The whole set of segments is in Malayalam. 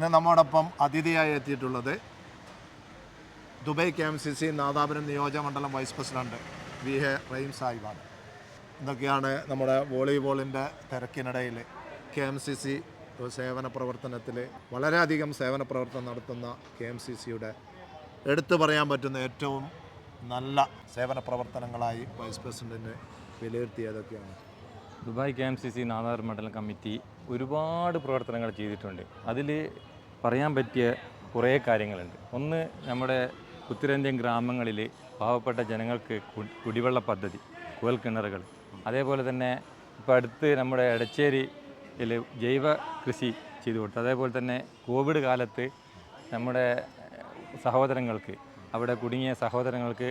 ഇന്ന് നമ്മോടൊപ്പം അതിഥിയായി എത്തിയിട്ടുള്ളത് Dubai K M C C Nadapuram നിയോജകമണ്ഡലം vice president V A Rahim സാഹിബാണ്. ഇതൊക്കെയാണ് നമ്മുടെ വോളിബോളിന്റെ തിരക്കിനിടയിൽ കെ എം സി സി സേവന പ്രവർത്തനത്തിൽ വളരെയധികം സേവന പ്രവർത്തനം നടത്തുന്ന കെ എം സി സിയുടെ എടുത്തു പറയാൻ പറ്റുന്ന ഏറ്റവും നല്ല സേവന പ്രവർത്തനങ്ങളായി വൈസ് പ്രസിഡന്റിനെ വിലയിരുത്തിയതൊക്കെയാണ്. Dubai K M C C Nadar മണ്ഡലം കമ്മിറ്റി ഒരുപാട് പ്രവർത്തനങ്ങൾ ചെയ്തിട്ടുണ്ട്. അതിൽ പറയാൻ പറ്റിയ കുറേ കാര്യങ്ങളുണ്ട്. ഒന്ന് നമ്മുടെ ഉത്തരേന്ത്യൻ ഗ്രാമങ്ങളിൽ പാവപ്പെട്ട ജനങ്ങൾക്ക് കുടിവെള്ള പദ്ധതി കുഴൽ കിണറുകൾ അതേപോലെ തന്നെ ഇപ്പോൾ അടുത്ത് നമ്മുടെ എടച്ചേരിയിൽ ജൈവ കൃഷി ചെയ്തു കൊടുത്തു അതേപോലെ തന്നെ കോവിഡ് കാലത്ത് നമ്മുടെ സഹോദരങ്ങൾക്ക് അവിടെ കുടുങ്ങിയ സഹോദരങ്ങൾക്ക്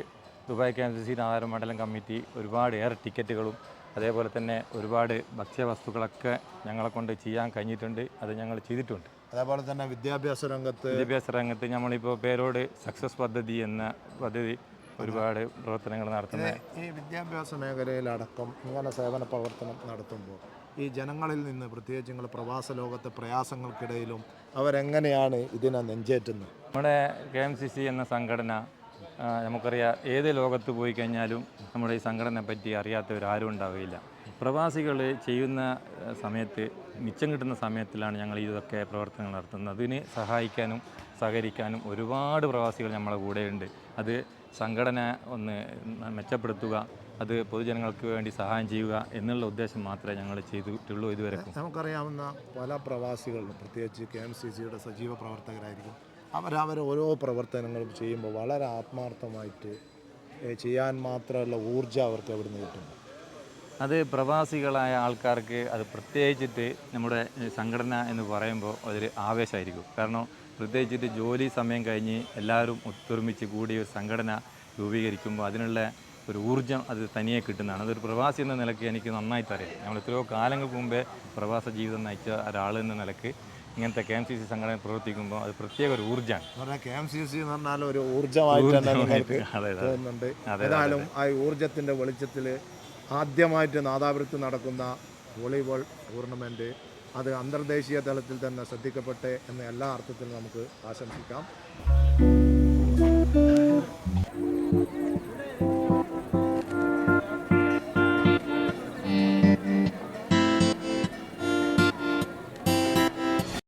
Dubai K M C C Nadar മണ്ഡലം കമ്മിറ്റി ഒരുപാട് എയർ ടിക്കറ്റുകളും അതേപോലെ തന്നെ ഒരുപാട് ഭക്ഷ്യവസ്തുക്കളൊക്കെ ഞങ്ങളെ കൊണ്ട് ചെയ്യാൻ കഴിഞ്ഞിട്ടുണ്ട് അത് ഞങ്ങൾ ചെയ്തിട്ടുണ്ട്. അതേപോലെ തന്നെ വിദ്യാഭ്യാസ രംഗത്ത് വിദ്യാഭ്യാസ രംഗത്ത് നമ്മളിപ്പോൾ പേരോട് സക്സസ് പദ്ധതി എന്ന പദ്ധതി ഒരുപാട് പ്രവർത്തനങ്ങൾ നടത്തുന്നത് ഈ വിദ്യാഭ്യാസ മേഖലയിലടക്കം ഇങ്ങനെ സേവന പ്രവർത്തനം നടത്തുമ്പോൾ ഈ ജനങ്ങളിൽ നിന്ന് പ്രത്യേകിച്ച് നിങ്ങൾ പ്രവാസ ലോകത്തെ പ്രയാസങ്ങൾക്കിടയിലും അവരെങ്ങനെയാണ് ഇതിനെ നെഞ്ചേറ്റുന്നത്? നമ്മുടെ കെ എം സി സി എന്ന സംഘടന നമുക്കറിയാം ഏത് ലോകത്ത് പോയി കഴിഞ്ഞാലും നമ്മുടെ ഈ സംഘടനയെ പറ്റി അറിയാത്തവരാരും ഉണ്ടാവുകയില്ല പ്രവാസികൾ ചെയ്യുന്ന സമയത്ത് മിച്ചം കിട്ടുന്ന സമയത്തിലാണ് ഞങ്ങൾ ഇതൊക്കെ പ്രവർത്തനങ്ങൾ നടത്തുന്നത്. അതിന് സഹായിക്കാനും സഹകരിക്കാനും ഒരുപാട് പ്രവാസികൾ നമ്മളെ കൂടെയുണ്ട്. അത് സംഘടന ഒന്ന് മെച്ചപ്പെടുത്തുക അത് പൊതുജനങ്ങൾക്ക് വേണ്ടി സഹായം ചെയ്യുക എന്നുള്ള ഉദ്ദേശം മാത്രമേ ഞങ്ങൾ ചെയ്തിട്ടുള്ളൂ ഇതുവരെ നമുക്കറിയാവുന്ന പല പ്രവാസികളും പ്രത്യേകിച്ച് കെ എം സി സിയുടെ സജീവ പ്രവർത്തകരായിരിക്കും. അവരവർ ഓരോ പ്രവർത്തനങ്ങളും ചെയ്യുമ്പോൾ വളരെ ആത്മാർത്ഥമായിട്ട് ചെയ്യാൻ മാത്രമുള്ള ഊർജം അവർക്ക് അവിടുന്ന് കിട്ടുന്നു? അത് പ്രവാസികളായ ആൾക്കാർക്ക് അത് പ്രത്യേകിച്ചിട്ട് നമ്മുടെ സംഘടന എന്ന് പറയുമ്പോൾ അതൊരു ആവേശമായിരിക്കും. കാരണം പ്രത്യേകിച്ചിട്ട് ജോലി സമയം കഴിഞ്ഞ് എല്ലാവരും ഒത്തൊരുമിച്ച് കൂടി ഒരു സംഘടന രൂപീകരിക്കുമ്പോൾ അതിനുള്ള ഒരു ഊർജം അത് തനിയെ കിട്ടുന്നതാണ്. അതൊരു പ്രവാസി എന്ന നിലയ്ക്ക് എനിക്ക് നന്നായിട്ട് അറിയാം. നമ്മൾ എത്രയോ കാലങ്ങൾക്ക് മുമ്പേ പ്രവാസ ജീവിതം നയിച്ച ഒരാൾ എന്ന നിലയ്ക്ക് ഇങ്ങനത്തെ കെ എം സി സി സംഘടന പ്രവർത്തിക്കുമ്പോൾ അത് പ്രത്യേക ഒരു ഊർജമാണ്. കെ എം സി സി എന്ന് പറഞ്ഞാൽ ഒരു ഊർജമായിട്ട് തന്നെ നിങ്ങൾക്ക് തോന്നുന്നുണ്ട്. ഏതായാലും ആ ഊർജത്തിന്റെ വെളിച്ചത്തിൽ ആദ്യമായിട്ട് നാദാപുരത്ത് നടക്കുന്ന വോളിബോൾ ടൂർണമെന്റ് അത് അന്തർദേശീയ തലത്തിൽ തന്നെ ശ്രദ്ധിക്കപ്പെട്ടെ എന്ന എല്ലാ അർത്ഥത്തിലും നമുക്ക് ആശംസിക്കാം.